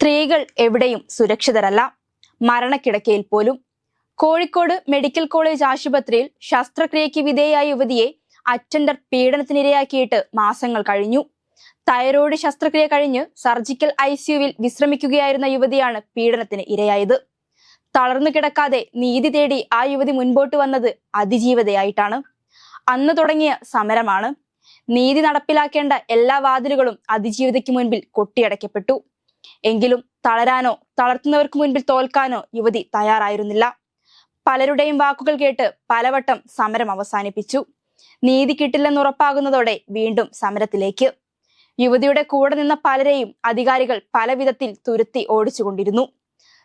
സ്ത്രീകൾ എവിടെയും സുരക്ഷിതരല്ല. മരണക്കിടക്കയിൽ പോലും. കോഴിക്കോട് മെഡിക്കൽ കോളേജ് ആശുപത്രിയിൽ ശസ്ത്രക്രിയയ്ക്ക് വിധേയായ യുവതിയെ അറ്റൻഡർ പീഡനത്തിനിരയാക്കിയിട്ട് മാസങ്ങൾ കഴിഞ്ഞു. തൈറോയ്ഡ് ശസ്ത്രക്രിയ കഴിഞ്ഞ് സർജിക്കൽ ഐ സിയുവിൽ വിശ്രമിക്കുകയായിരുന്ന യുവതിയാണ് പീഡനത്തിന് ഇരയായത്. തളർന്നു കിടക്കാതെ നീതി തേടി ആ യുവതി മുൻപോട്ട് വന്നത് അതിജീവതയായിട്ടാണ്. അന്ന് തുടങ്ങിയ സമരമാണ്. നീതി നടപ്പിലാക്കേണ്ട എല്ലാ വാതിലുകളും അതിജീവിതയ്ക്ക് മുൻപിൽ കൊട്ടിയടയ്ക്കപ്പെട്ടു. എങ്കിലും തളരാനോ തളർത്തുന്നവർക്ക് മുൻപിൽ തോൽക്കാനോ യുവതി തയ്യാറായിരുന്നില്ല. പലരുടെയും വാക്കുകൾ കേട്ട് പലവട്ടം സമരം അവസാനിപ്പിച്ചു. നീതി കിട്ടില്ലെന്ന് ഉറപ്പാകുന്നതോടെ വീണ്ടും സമരത്തിലേക്ക്. യുവതിയുടെ കൂടെ നിന്ന പലരെയും അധികാരികൾ പല വിധത്തിൽ തുരുത്തി ഓടിച്ചുകൊണ്ടിരുന്നു.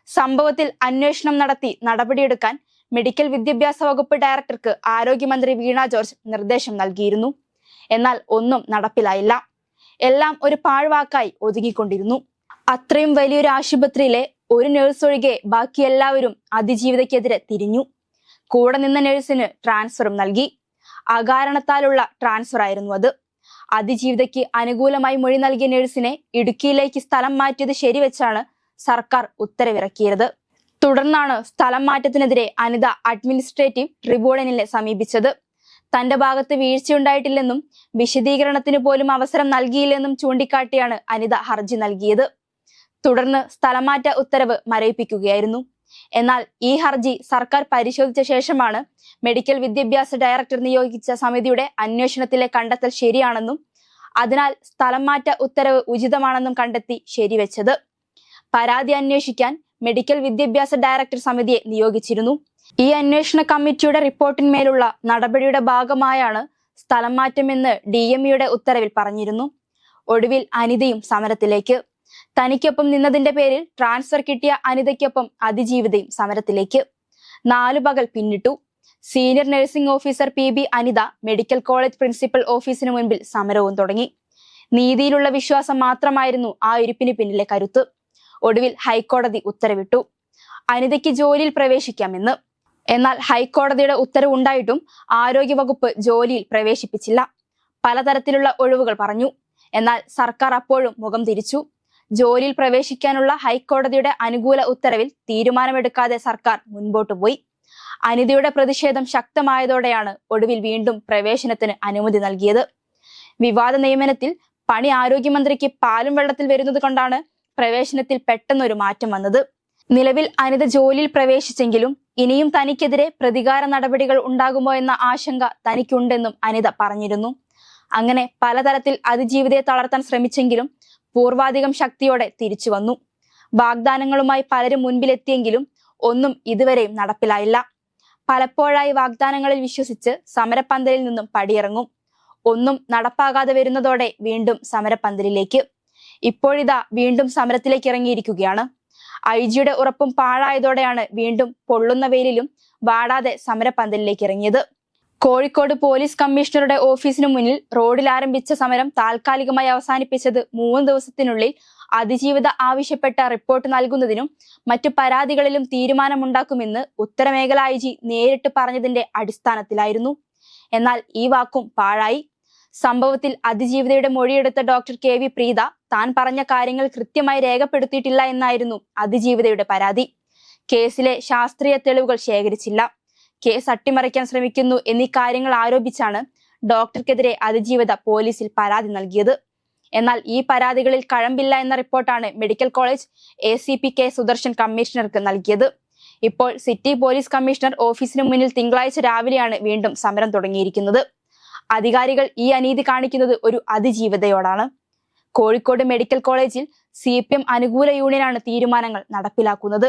സംഭവത്തിൽ അന്വേഷണം നടത്തി നടപടിയെടുക്കാൻ മെഡിക്കൽ വിദ്യാഭ്യാസ വകുപ്പ് ഡയറക്ടർക്ക് ആരോഗ്യമന്ത്രി വീണ ജോർജ് നിർദ്ദേശം നൽകിയിരുന്നു. എന്നാൽ ഒന്നും നടപ്പിലായില്ല. എല്ലാം ഒരു പാഴ്വാക്കായി ഒതുങ്ങിക്കൊണ്ടിരുന്നു. അത്രയും വലിയൊരു ആശുപത്രിയിലെ ഒരു നഴ്സ് ഒഴികെ ബാക്കി എല്ലാവരും അതിജീവിതയ്ക്കെതിരെ തിരിഞ്ഞു. കൂടെ നിന്ന നഴ്സിന് ട്രാൻസ്ഫറും നൽകി. അകാരണത്താലുള്ള ട്രാൻസ്ഫർ ആയിരുന്നു അത്. അതിജീവിതയ്ക്ക് അനുകൂലമായി മൊഴി നൽകിയ നഴ്സിനെ ഇടുക്കിയിലേക്ക് സ്ഥലം മാറ്റിയത് ശരിവെച്ചാണ് സർക്കാർ ഉത്തരവിറക്കിയത്. തുടർന്നാണ് സ്ഥലം മാറ്റത്തിനെതിരെ അനിത അഡ്മിനിസ്ട്രേറ്റീവ് ട്രിബ്യൂണലിനെ സമീപിച്ചത്. തന്റെ ഭാഗത്ത് വീഴ്ചയുണ്ടായിട്ടില്ലെന്നും വിശദീകരണത്തിന് പോലും അവസരം നൽകിയില്ലെന്നും ചൂണ്ടിക്കാട്ടിയാണ് അനിത ഹർജി നൽകിയത്. തുടർന്ന് സ്ഥലമാറ്റ ഉത്തരവ് മരവിപ്പിക്കുകയായിരുന്നു. എന്നാൽ ഈ ഹർജി സർക്കാർ പരിശോധിച്ച ശേഷമാണ് മെഡിക്കൽ വിദ്യാഭ്യാസ ഡയറക്ടർ നിയോഗിച്ച സമിതിയുടെ അന്വേഷണത്തിലെ കണ്ടെത്തൽ ശരിയാണെന്നും അതിനാൽ സ്ഥലം മാറ്റ ഉത്തരവ് ഉചിതമാണെന്നും കണ്ടെത്തി ശരിവെച്ചത്. പരാതി അന്വേഷിക്കാൻ മെഡിക്കൽ വിദ്യാഭ്യാസ ഡയറക്ടർ സമിതിയെ നിയോഗിച്ചിരുന്നു. ഈ അന്വേഷണ കമ്മിറ്റിയുടെ റിപ്പോർട്ടിന്മേലുള്ള നടപടിയുടെ ഭാഗമായാണ് സ്ഥലം മാറ്റമെന്ന് ഡി എം ഇയുടെ ഉത്തരവിൽ പറഞ്ഞിരുന്നു. ഒടുവിൽ അനിതയും സമരത്തിലേക്ക്. തനിക്കൊപ്പം നിന്നതിന്റെ പേരിൽ ട്രാൻസ്ഫർ കിട്ടിയ അനിതയ്ക്കൊപ്പം അതിജീവിതയും സമരത്തിലേക്ക്. നാലു പകൽ പിന്നിട്ടു. Senior nursing officer P B Anitha medical college principal ഓഫീസിന് മുൻപിൽ സമരവും തുടങ്ങി. നീതിയിലുള്ള വിശ്വാസം മാത്രമായിരുന്നു ആ ഇരിപ്പിന് പിന്നിലെ കരുത്ത്. ഒടുവിൽ ഹൈക്കോടതി ഉത്തരവിട്ടു. അനിതയ്ക്ക് ജോലിയിൽ പ്രവേശിക്കാമെന്ന്. എന്നാൽ ഹൈക്കോടതിയുടെ ഉത്തരവ് ഉണ്ടായിട്ടും ആരോഗ്യവകുപ്പ് ജോലിയിൽ പ്രവേശിപ്പിച്ചില്ല. പലതരത്തിലുള്ള ഒഴിവുകൾ പറഞ്ഞു. എന്നാൽ സർക്കാർ അപ്പോഴും മുഖം തിരിച്ചു. ജോലിയിൽ പ്രവേശിക്കാനുള്ള ഹൈക്കോടതിയുടെ അനുകൂല ഉത്തരവിൽ തീരുമാനമെടുക്കാതെ സർക്കാർ മുൻപോട്ടു പോയി. അനിതയുടെ പ്രതിഷേധം ശക്തമായതോടെയാണ് ഒടുവിൽ വീണ്ടും പ്രവേശനത്തിന് അനുമതി നൽകിയത്. വിവാദ നിയമനത്തിൽ പണി ആരോഗ്യമന്ത്രിക്ക് പാലും വെള്ളത്തിൽ വരുന്നത് കൊണ്ടാണ് പ്രവേശനത്തിൽ പെട്ടെന്നൊരു മാറ്റം വന്നത്. നിലവിൽ അനിത ജോലിയിൽ പ്രവേശിച്ചെങ്കിലും ഇനിയും തനിക്കെതിരെ പ്രതികാര നടപടികൾ ഉണ്ടാകുമോ എന്ന ആശങ്ക തനിക്കുണ്ടെന്നും അനിത പറഞ്ഞിരുന്നു. അങ്ങനെ പലതരത്തിൽ അതിജീവിതയെ തളർത്താൻ ശ്രമിച്ചെങ്കിലും പൂർവാധികം ശക്തിയോടെ തിരിച്ചു വന്നു. വാഗ്ദാനങ്ങളുമായി പലരും മുൻപിലെത്തിയെങ്കിലും ഒന്നും ഇതുവരെയും നടപ്പിലായില്ല. പലപ്പോഴായി വാഗ്ദാനങ്ങളിൽ വിശ്വസിച്ച് സമരപ്പന്തലിൽ നിന്നും പടിയിറങ്ങും. ഒന്നും നടപ്പാകാതെ വരുന്നതോടെ വീണ്ടും സമരപ്പന്തലിലേക്ക് ഇപ്പോഴിതാ വീണ്ടും സമരത്തിലേക്ക് ഇറങ്ങിയിരിക്കുകയാണ്. ഐ ജിയുടെ ഉറപ്പും പാഴായതോടെയാണ് വീണ്ടും പൊള്ളുന്ന വെയിലിലും വാടാതെ സമരപ്പന്തലിലേക്ക് ഇറങ്ങിയത്. കോഴിക്കോട് പോലീസ് കമ്മീഷണറുടെ ഓഫീസിനു മുന്നിൽ റോഡിൽ ആരംഭിച്ച സമരം താൽക്കാലികമായി അവസാനിപ്പിച്ചത് മൂന്ന് ദിവസത്തിനുള്ളിൽ അതിജീവിത ആവശ്യപ്പെട്ട റിപ്പോർട്ട് നൽകുന്നതിനും മറ്റു പരാതികളിലും തീരുമാനമുണ്ടാക്കുമെന്ന് ഉത്തരമേഖല ഐ ജി നേരിട്ട് പറഞ്ഞതിന്റെ അടിസ്ഥാനത്തിലായിരുന്നു. എന്നാൽ ഈ വാക്കും പാഴായി. സംഭവത്തിൽ അതിജീവിതയുടെ മൊഴിയെടുത്ത ഡോക്ടർ കെ വി പ്രീത താൻ പറഞ്ഞ കാര്യങ്ങൾ കൃത്യമായി രേഖപ്പെടുത്തിയിട്ടില്ല എന്നായിരുന്നു അതിജീവിതയുടെ പരാതി. കേസിലെ ശാസ്ത്രീയ തെളിവുകൾ ശേഖരിച്ചില്ല. കേസ് അട്ടിമറിക്കാൻ ശ്രമിക്കുന്നു എന്നീ കാര്യങ്ങൾ ആരോപിച്ചാണ് ഡോക്ടർക്കെതിരെ അതിജീവിത പോലീസിൽ പരാതി നൽകിയത്. എന്നാൽ ഈ പരാതികളിൽ കഴമ്പില്ല എന്ന റിപ്പോർട്ടാണ് medical college A C P K Sudarshan കമ്മീഷണർക്ക് നൽകിയത്. ഇപ്പോൾ സിറ്റി പോലീസ് കമ്മീഷണർ ഓഫീസിന് മുന്നിൽ തിങ്കളാഴ്ച രാവിലെയാണ് വീണ്ടും സമരം തുടങ്ങിയിരിക്കുന്നത്. അധികാരികൾ ഈ അനീതി കാണിക്കുന്നത് ഒരു അതിജീവിതയോടാണ്. കോഴിക്കോട് മെഡിക്കൽ കോളേജിൽ സി പി എം അനുകൂല യൂണിയനാണ് തീരുമാനങ്ങൾ നടപ്പിലാക്കുന്നത്.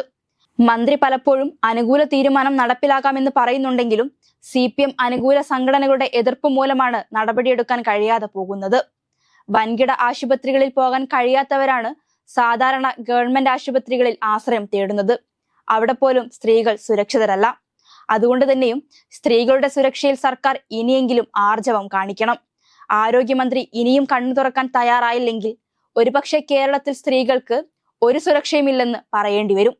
മന്ത്രി പലപ്പോഴും അനുകൂല തീരുമാനം നടപ്പിലാക്കാമെന്ന് പറയുന്നുണ്ടെങ്കിലും സി പി എം അനുകൂല സംഘടനകളുടെ എതിർപ്പ് മൂലമാണ് നടപടിയെടുക്കാൻ കഴിയാതെ പോകുന്നത്. വൻകിട ആശുപത്രികളിൽ പോകാൻ കഴിയാത്തവരാണ് സാധാരണ ഗവൺമെന്റ് ആശുപത്രികളിൽ ആശ്രയം തേടുന്നത്. അവിടെ പോലും സ്ത്രീകൾ സുരക്ഷിതരല്ല. അതുകൊണ്ട് തന്നെയും സ്ത്രീകളുടെ സുരക്ഷയിൽ സർക്കാർ ഇനിയെങ്കിലും ആർജവം കാണിക്കണം. ആരോഗ്യമന്ത്രി ഇനിയും കണ്ണു തുറക്കാൻ തയ്യാറായില്ലെങ്കിൽ ഒരുപക്ഷെ കേരളത്തിൽ സ്ത്രീകൾക്ക് ഒരു സുരക്ഷയുമില്ലെന്ന് പറയേണ്ടി വരും.